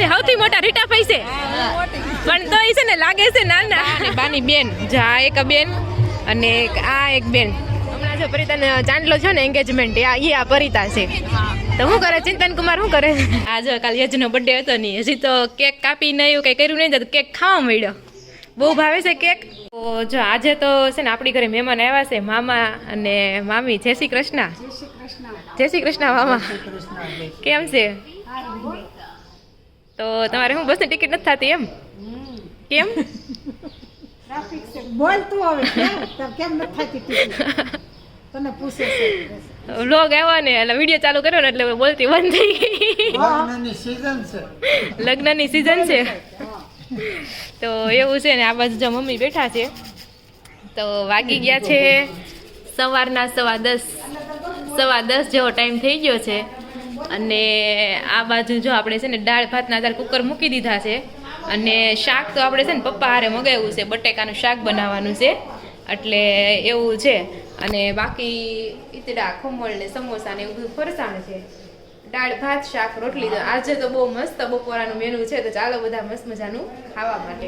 બધાથી સૌથી મોટા રીટા પૈસે પણ તો એ છે ને લાગે છે નાના. બાની બેન જા એક બેન અને આ એક બેન. હમણાં જો પરિતાને ચાંદલો છે ને એન્ગેજમેન્ટ ઈ આ પરિતા છે. તો શું કરે? ચિંતન કુમાર શું કરે? આજે કાલ યજનો બર્થડે હતો નહીં હજી તો કેક કાપી નહીં એવું કંઈ કર્યું નહીં તો કેક ખાવા મળ્યો બહુ ભાવે છે કેક તો જો આજે તો છે ને આપણી ઘરે મહેમાન આવ્યા છે મામા અને મામી. જય શ્રી કૃષ્ણ. જય શ્રી કૃષ્ણ મામા. કેમ છે? તો તમારે હું બસની ટિકિટ નથી થતી એમ? કેમ? ટ્રાફિક છે. બોલ તું હવે કેમ? નથી થતી ટિકિટ? તને પૂછે વ્લોગ આવ્યો ને એટલે વીડિયો ચાલુ કર્યો ને એટલે બોલતી બંધ થઈ ગઈ. લગ્નની season છે. લગ્નની સિઝન છે. તો એવું છે ને આ બાજુ જો મમ્મી બેઠા છે. તો વાગી ગયા છે સવારના સવા દસ સવા દસ જેવો ટાઈમ થઈ ગયો છે. અને આ બાજુ જો આપણે છે ને દાળ ભાતના અત્યારે કુકર મૂકી દીધા છે. અને શાક તો આપણે છે ને પપ્પા હારે મગાવ્યું છે, બટેકાનું શાક બનાવવાનું છે. એટલે એવું છે. અને બાકી ઈતડા, ખમણ ને સમોસા ને એવું બધું ફરસાણ છે. દાળ, ભાત, શાક, રોટલી તો આજે તો બહુ મસ્ત બપોરાનું મેનુ છે, તો ચાલો બધા મસ્ત મજાનું ખાવા માટે.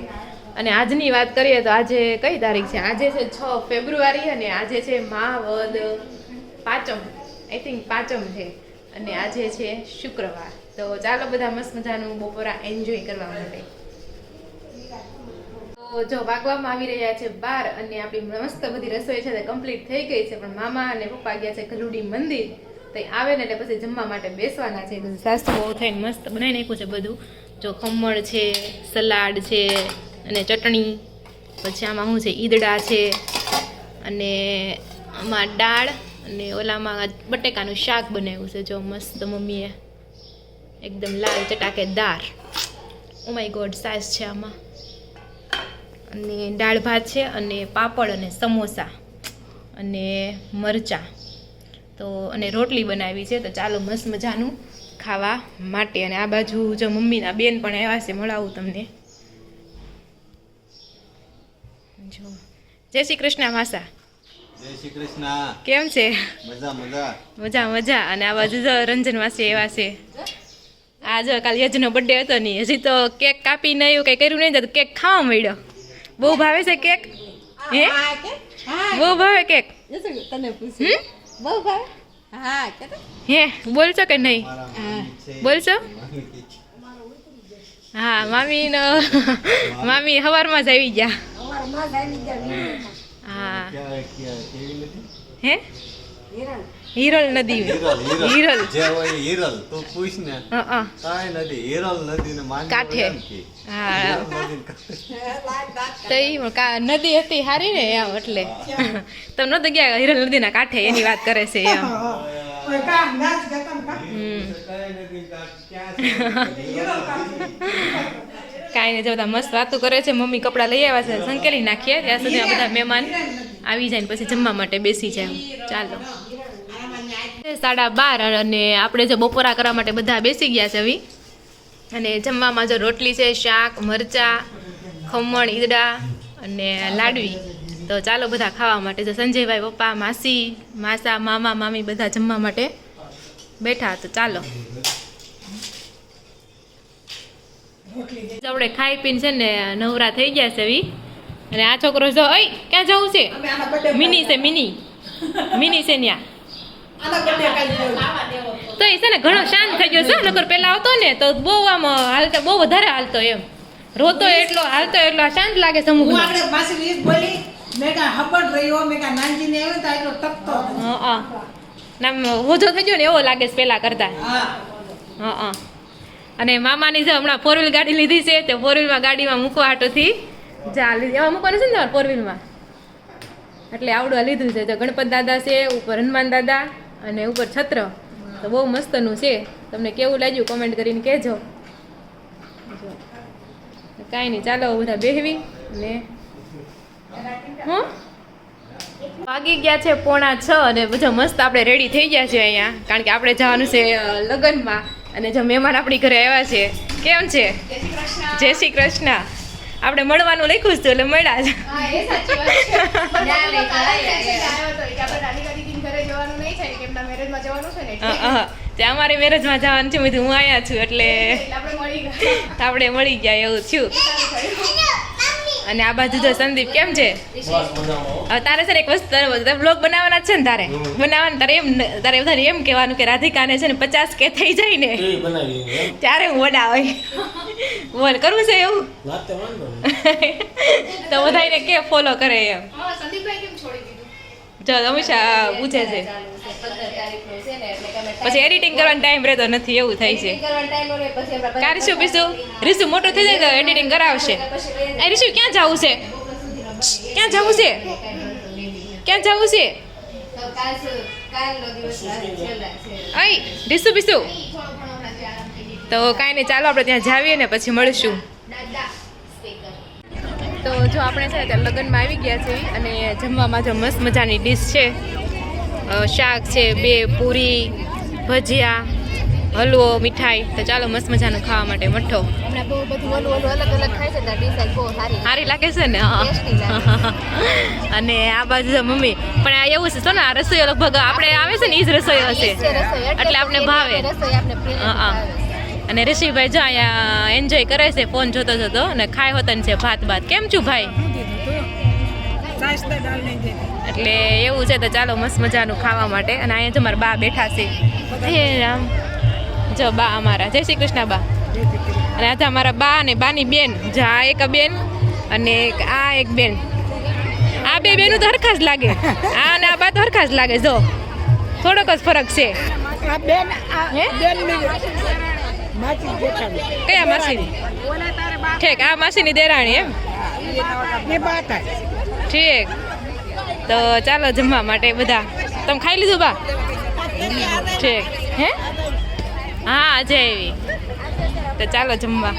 અને આજની વાત કરીએ તો આજે કઈ તારીખ છે? આજે છે છ ફેબ્રુઆરી અને આજે છે મહાવદ પાંચમ. આઈ થિંક પાંચમ છે. અને આજે છે શુક્રવાર. તો ચાલો બધા મસ્ત મજાનું બપોરા એન્જોય કરવા માટે. તો જો વાગવામાં આવી રહ્યા છે બાર અને આપણી મસ્ત બધી રસોઈ છે તે કમ્પ્લીટ થઈ ગઈ છે. પણ મામા અને પપ્પા ગયા છે ગલુડી મંદિર. તો આવે ને એટલે પછી જમવા માટે બેસવાના છે. સાસુ બહુ થઈને મસ્ત બનાવી નાખ્યું છે બધું. જો ખમણ છે, સલાડ છે અને ચટણી. પછી આમાં શું છે? ઈદડા છે અને આમાં દાળ અને ઓલામાં બટેકાનું શાક બનાવ્યું છે, જો મસ્ત મમ્મીએ. એકદમ લાલ ચટાકેદાર ઓ માય ગોડ સાસ છે આમાં. અને દાળ ભાત છે અને પાપડ અને સમોસા અને મરચાં. તો અને રોટલી બનાવી છે, તો ચાલો મસ્ત મજાનું ખાવા માટે. અને આ બાજુ જો મમ્મીના બેન પણ આવ્યા છે, મળાવું તમને. જો. જય શ્રી કૃષ્ણ માસા જય શ્રી કૃષ્ણ. કેમ છે? મજા મજા. મજા મજા. અને આ બાજુ જો રંજન માસી એવા છે. આ જો કાલ યજનો બર્થડે હતો નહીં હજી તો કેક કાપી નહીં એવું કંઈ કર્યું નહીં તો કેક ખાવા મળ્યો. બહુ ભાવે છે કેક? હે બહુ ભાવે કેક? તને પૂછ્યું બહુ ભાવે? કે હે બોલશો કે નહીં? બોલશો? હા મામી મામી હવારમાં જ આવી ગયા. હા. હે? હિરણ હિરલ નદી. હિરલ જે હોય હિરલ. તું પૂછ ને. કાંઈ નથી. હિરલ નદી ને માંડવી કાંઠે. હા. નદી ને. તો નદી હતી હારી ને એમ એટલે. તમે નતો ગયા હિરલ નદીના કાંઠે એની વાત કરે છે એમ. હમ. કાંઈ નહીં જો બધા મસ્ત વાતો કરે છે, મમ્મી કપડાં લઈ આવ્યા છે, સંકેલી નાખીએ, ત્યાં સુધી બધા મહેમાન આવી જાય પછી જમવા માટે બેસી જાય. ચાલો. સાડા બાર અને આપણે જો બપોરા કરવા માટે બધા બેસી ગયા છે હવે. અને જમવામાં જો રોટલી છે, શાક, મરચાં, ખમણ, ઈદડા અને લાડવી. તો ચાલો બધા ખાવા માટે જો સંજયભાઈ પપ્પા, માસી, માસા, મામા, મામી બધા જમવા માટે બેઠા તો ચાલો તો આપણે ખાઈ પીને છે ને નવરા થઈ ગયા છે વી. અને આ છોકરો જો ઓય ક્યાં જવું છે? મિની છે મિની. મિની છે ન્યા. આના બર્થડે કાઈ તો. એ છે ને ઘણો શાંત થઈ ગયો છે નકર પેલા આવતો ને તો બહુ આમ હાલતો બહુ વધારે હાલતો એમ. રોતો એટલો હાલતો એટલો શાંત લાગે હું સમૂહ આગળ પાછી બોલી મેં કા હપડ રહ્યો મેં કા નાનજી ને આવ્યો તો એટલો ટકતો હા નામ હોજો થઈ ગયો ને એવો લાગે છે પેલા કરતા. હા હા. અને મામાની જે હમણાં ફોર વ્હીલ ગાડી લીધી છે, તે ફોર વ્હીલમાં ગાડીમાં મૂકવા હાટોથી જા લીધી. એમાં મૂકવાનું છે ને તમારે ફોર વ્હીલમાં એટલે આવડું લીધું છે. તો ગણપત દાદા છે, ઉપર હનુમાન દાદા અને ઉપર છત્ર. તો બહુ મસ્તનું છે. તમને કેવું લાગ્યું કોમેન્ટ કરીને કહેજો. કાંઈ નહીં, ચાલો બધા બેહવી ને હું? વાગી ગયા છે પોણા છ અને બધા મસ્ત આપણે રેડી થઈ ગયા છે અહીંયા. કારણ કે આપણે જવાનું છે લગ્નમાં. અને જો મહેમાન આપણી ઘરે આવ્યા છે કેમ છે? જય શ્રી કૃષ્ણ. આપણે મળવાનું લખ્યું છે એટલે મળ્યા છે. અમારે. મેરેજમાં જવાનું છે હું અહીંયા છું એટલે આપણે મળી ગયા. એવું થયું. અને આ બાજુ તો સંદીપ કેમ છે? હવે તારે સર એક વસ્તુ તારે બ્લોગ બનાવવાના જ છે ને તારે? બનાવવાના તારે એમ તારે બધાને એમ કહેવાનું કે રાધિકાને છે ને પચાસ કે થઈ જાય ને ત્યારે હું વડા હોય બોલ કરવું છે એવું? તો બધાને કે ફોલો કરે એમ. સંદીપભાઈ જો હંમેશા પૂછે છે ચાલુ છે પંદર તારીખનું છે ને એટલે કે અમે પછી એડિટિંગ કરવાનો ટાઈમ રહેતો નથી એવું થાય છે કાર શું પીશું રીશુ મોટો થઈ જાય તો એડિટિંગ કરાવશે એ રીશુ ક્યાં જવું છે ક્યાં જવું છે ક્યાં જવું છે તો કાલ સુ- કાલનો દિવસ છેલ્લા છે અઈ થઈ ગઈ તો કાંઈ નહીં ચાલો આપણે ત્યાં જાવીએ ને પછી મળીશું તો જો આપણે છે ને ત્યાં લગ્નમાં આવી ગયા છીએ અને જમવામાં જો મસ્ત મજાની ડીશ છે. શાક છે બે પૂરી ભજીયા હલવો મીઠાઈ. તો ચાલો મસ્ત મજાનું ખાવા માટે મઠ્ઠો. સારી. લાગે છે ને. અને આ બાજુ મમ્મી પણ આ એવું છે તો ને આ રસોઈ લગભગ આપણે આવે છે ને એ જ રસોઈ હશે. એટલે આપણે ભાવે. રસોઈ આપણે હા, હા. અને ઋષિભાઈ જો અહીંયા એન્જોય કરે છે ફોન જોતો જોતો અને ખાય હોતન છે ભાત ભાત કેમ છું ભાઈ? એટલે એવું છે તો ચાલો મસ્ત મજાનું ખાવા માટે. અને અહીંયા જો મારા બા બેઠા છે. હે રામ. જો બા અમારા. જય શ્રી કૃષ્ણ બા. અને આજે અમારા બા અને બાની બેન. જા એક બેન અને એક આ એક બેન. આ બે બેનું તો હરખા જ લાગે. આ અને આ બા તો હરખા જ લાગે. જો. થોડોક જ ફરક છે. આ બેન આ બેન કયા માસીની? ઠીક આ માસીની દેરાણી એમ? ઠીક. તો ચાલો જમવા માટે બધા. તમે ખાઈ લીધું બા? ઠીક. હે? હા આજે આવી. તો ચાલો જમવા.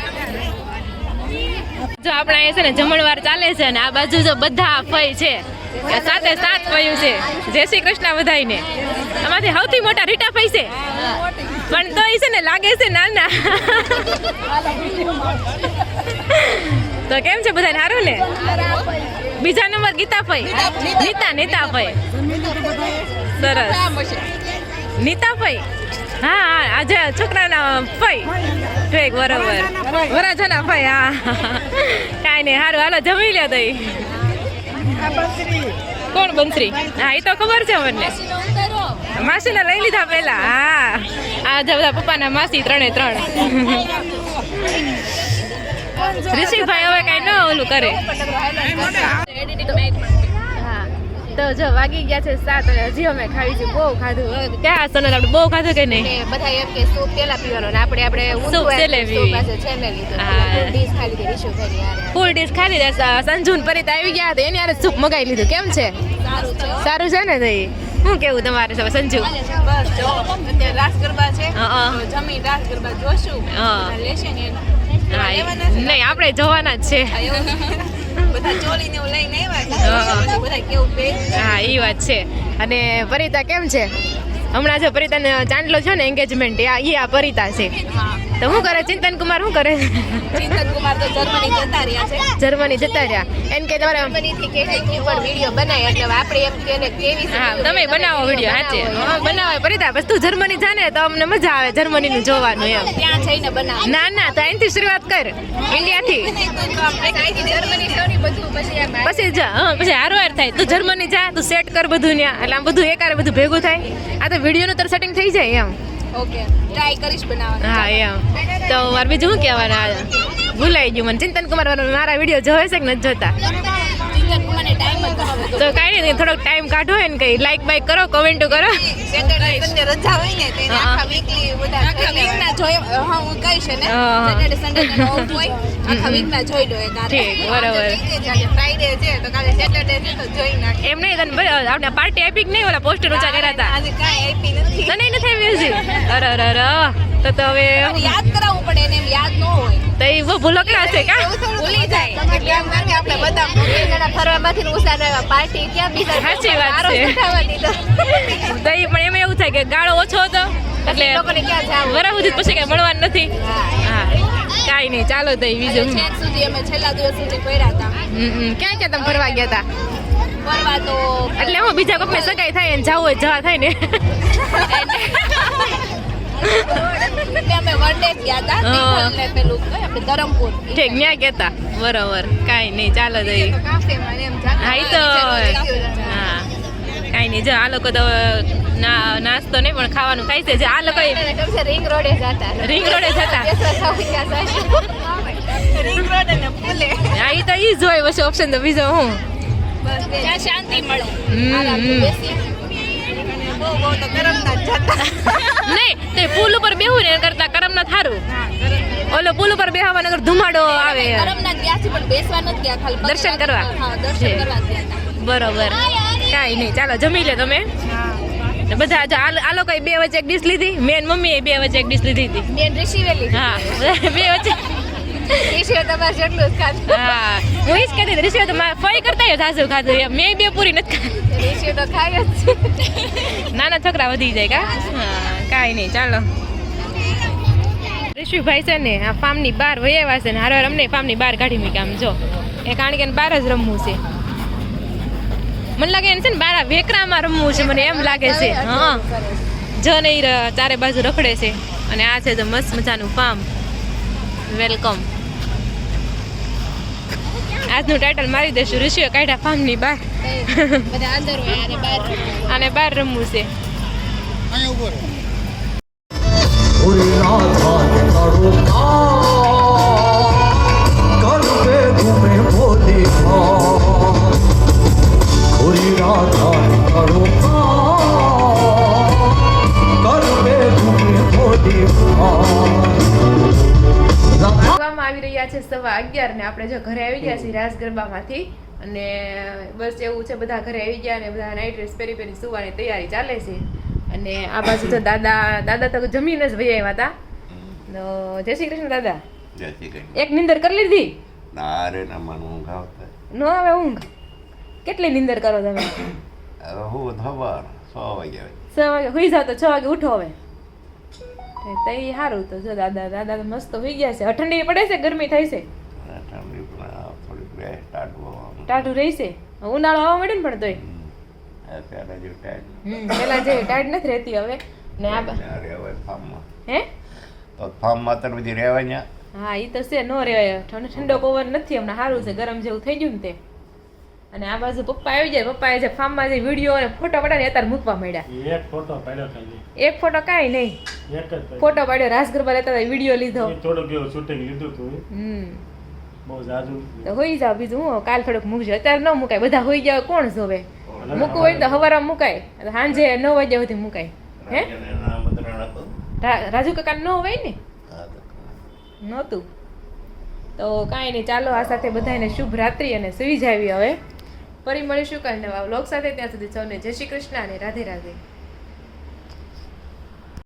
જો આપણે અહીંયા છે ને જમણવાર ચાલે છે ને આ બાજુ જો બધા ફઈ છે. સાથે સાત ફયું છે. જય શ્રી કૃષ્ણ બધાયને. આમાંથી સૌથી મોટા રીટા ફઈ છે? પણ તો એ છે ને લાગે છે નાના. તો કેમ છે બધાને? સારું ને? બીજા નંબર ગીતા ફઈ. નીતા ભાઈ સરસ. નીતા ફઈ? હા હા, આજે છોકરાના ફઈ. ઠીક, બરોબર. વરાજાના ભાઈ હા. કાંઈ નહીં સારું હાલો, જમી લે તઈ. કોણ બંત્રી? હા એ તો ખબર છે મને. માસીને લઈ લીધા પહેલા, હા. આ જે બધા પપ્પાના માસી ત્રણે ત્રણ. ઋષિભાઈ હવે કઈ ન ઓલું કરે. હા તો જો વાગી ગયા છે સાત અને હજી અમે ખાવી છે બહુ ખાધું. ક્યાં સોનલ આપણે બહુ ખાધું કે નહીં? બધા એમ કે સૂપ પેલા પીવાનો ને આપણે આપણે સૂપ છે લીધું. હા. ફૂલ ડીશ ખાલી દે સંજુન પરિત આવી ગયા હતા. એની હારે સૂપ મગાવી લીધું. કેમ છે? સારું છે સારું છે ને તઈ? શું કેવું તમારે હવે સંજુ? બસ જો અત્યારે રાસ ગરબા છે. જમી રાસ ગરબા જોશું. લેશે ને નહીં આપણે જવાના જ છે. બધા ચોલીને લઈને. આવ્યા બધા કેવું બે હા એ વાત છે. અને પરિતા કેમ છે? હમણાં જો પરિતાને ચાંદલો છે ને એન્ગેજમેન્ટ એ આ આ પરિતા છે. તો શું કરે? ચિંતન કુમાર શું કરે? ચિંતન કુમાર તો જર્મની જતા રહ્યા છે. જર્મની જતા રહ્યા. એમ કે તમારે જર્મનીથી કેટલીક ઉપર વીડિયો બનાય. એટલે આપણે એમ કે ને કેવી હા તમે બનાવો વીડિયો સાચે હા બનાવો. પરિતા બસ તું જર્મની જાને તો અમને મજા આવે જર્મનીનું જોવાનું એમ. ત્યાં જઈને બનાવ. ના ના તો અહીંથી શરૂઆત કર. ઇન્ડિયાથી. જર્મની થયું બધું પછી પછી જા હા પછી હારવાર થાય. તું જર્મની જા તું સેટ કર બધું ન્યા. એટલે આમ બધું એકારે બધું ભેગું થાય. આ તો વિડીયોનું તો સેટિંગ થઈ જાય એમ. ઓકે ટ્રાય કરીશ બનાવવાનું. હા એમ. તો મારે બીજું શું કહેવાના? ભૂલાઈ ગયું મને. ચિંતન કુમાર મારા વીડિયો જોવે છે કે નથી જોતા? તો કાંઈ નહીં થોડોક ટાઈમ કાઢો એને ને કઈ લાઈક બાઈક કરો કોમેન્ટો કરો. સેટરડે સન્ડે રજા હોય ને તો આખા વીકલી બધા આખા વીકના જોઈ હા હું કહીશ ને સેટરડે સન્ડે નો ઓફ હોય. આખા વીકના જોઈ લો એ ઠીક, બરાબર. ફ્રાઈડે છે તો કાલે સેટરડે છે તો જોઈ નાખ એમ નહીં તને આપણે પાર્ટી આપી કે નહીં ઓલા પોસ્ટર ઊંચા કર્યા હતા? આજે કાંઈ આપી નથી. તને નથી આવી હજી? અરે અરે અરે તો તો હવે યાદ કરાવવું પડે તો એ બહુ ભૂલકડા છે કા? ભૂલી જાય. એટલે એમ કે આપણે બધા જણા ફરવામાંથી ઉસા ના પાર્ટી ક્યાં બીજા સાચી વાત છે. તો. એ પણ એમાં એવું થાય કે ગાળો ઓછો હતો એટલે લોકોને ક્યાં જાવ? વરા સુધી પછી કઈ મળવાનું નથી. હા. કાઈ નહીં ચાલો તો બીજો સુધી અમે છેલ્લા દિવસ સુધી કર્યા હતા. હમ, હમ. ક્યાં ક્યાં તમે ફરવા ગયા હતા? ફરવા તો એટલે હું બીજા કપે સગાઈ થાય ને જવું હોય જવા થાય ને. ઠીક ન્યા કેતા બરોબર કાંઈ નહીં ચાલો જઈ જાતા. હા તો કાંઈ નહીં જો આ લોકો તો ના નાસ્તો નહીં પણ ખાવાનું ખાય છે. આ લોકો રિંગ રોડે જતા. રિંગ રોડે જતા. રિંગ રોડ હા તો ઈ જ હોય પછી ઓપ્શન તો બીજો હું. બસ બે. ત્યાં શાંતિ મળે. નહીં તે પુલ ઉપર બેહું ને કરતા ઓલો પુલ ઉપર બેહવા નગર ધુમાડો આવે. દર્શન કરવા? બરોબર. કાંઈ નહીં ચાલો જમી લે તમે. બધા જો આ આ બે વચ્ચે એક ડીશ લીધી મેન મમ્મીએ બે વચ્ચે એક ડીશ લીધી હતી. ઋષિવેલી હા બે વચ્ચે ઋષિએ તમારે જેટલું જ ખાધું. હા હું ઈશ કહેતી હતી ઋષિએ તો મારે ફઈ કરતા સાસુ ખાધું મેં બે પૂરી નથી ખાધી. ઋષિએ તો ખાય જ નાના છોકરા વધી જાય કા? કાંઈ નહીં ચાલો. ઋષિભાઈ છે ને આ ફાર્મની બહાર વયવા છે ને હારવાર અમને ફાર્મની બહાર કાઢી મૂકી આમ જો. એ કારણ કે બહાર જ રમવું છે. મને લાગે એને છે ને બાર વેકરામાં રમવું છે મને એમ લાગે છે. હા. જો નહીં ચારે બાજુ રખડે છે. અને આ છે તો મસ્ત મજાનું ફાર્મ વેલકમ આજનું ટાઇટલ મારી દેશું. ઋષિઓ કાઢ્યા ફાર્મની બહાર બધા અંદર હોય અને બહાર અને બહાર રમવું છે. આવી રહ્યા છે સવા અગિયાર ને આપણે જો ઘરે રાસ ગરબામાંથી અને બસ એવું છે બધા ઘરે આવી ગયા અને બધા નાઇટ ડ્રેસ પહેરી પહેરી સુવાની તૈયારી ચાલે છે. અને આ બાજુ તો દાદા દાદા તો જમીને જ ભાઈ આવ્યા હતા. તો જય શ્રી કૃષ્ણ દાદા. જય શ્રી કૃષ્ણ. એક નિંદર કરી લીધી? ના રે ના મને ઊંઘ આવતા. નો આવે ઊંઘ? કેટલી નિંદર કરો તમે? હવે હું ખબર સો વાગ્યા છ વાગે સુઈ જાવ તો છ વાગે ઉઠો હવે. તઈ સારું તો જો દાદા દાદા તો મસ્ત સુઈ ગયા છે. ઠંડી પડે છે ગરમી થાય છે. ટાઢું રહેશે? ઉનાળો આવવા મળે ને પણ તોય? અત્યારે જો પેલા જે ટાઈટ નથી રહેતી હવે. ને આ રહેવાય ફાર્મમાં. હે? તો ફાર્મમાં તો બધી રહેવાય ત્યાં હા એ તો છે નો રેવાય ઠંડો ઠંડો પવન નથી હમણાં સારું છે ગરમ જેવું થઈ ગયું ને તે. અને આ બાજુ પપ્પા આવી જાય પપ્પાએ જે ફાર્મમાં જે વીડિયો અને ફોટો પાડ્યા ને અત્યારે મૂકવા માંડ્યા. એક ફોટો પાડ્યો ખાલી એક ફોટો કાંઈ નહીં. એક જ પાડ્યો. ફોટો પાડ્યો રાસ ગરબા લેતા વીડિયો લીધો. શૂટિંગ હતું હમ. તો હોઈ જાવ બીજું હું કાલ થોડુંક મૂકજો. અત્યારે ન મુકાય. બધા હોઈ ગયા કોણ જોવે? મૂકવું હોય તો સવારમાં મુકાય. સાંજે નવ વાગ્યા સુધી મુકાય. હે? રાજુ કાકા ન હોય ને? નહોતું. તો કાંઈ નહીં ચાલો આ સાથે બધાને શુભ રાત્રિ અને સુઈ જાવી હવે. ફરી મળીશું કાંઈ નવા વ્લોગ સાથે. ત્યાં સુધી સૌને જય શ્રી કૃષ્ણ અને રાધે રાધે.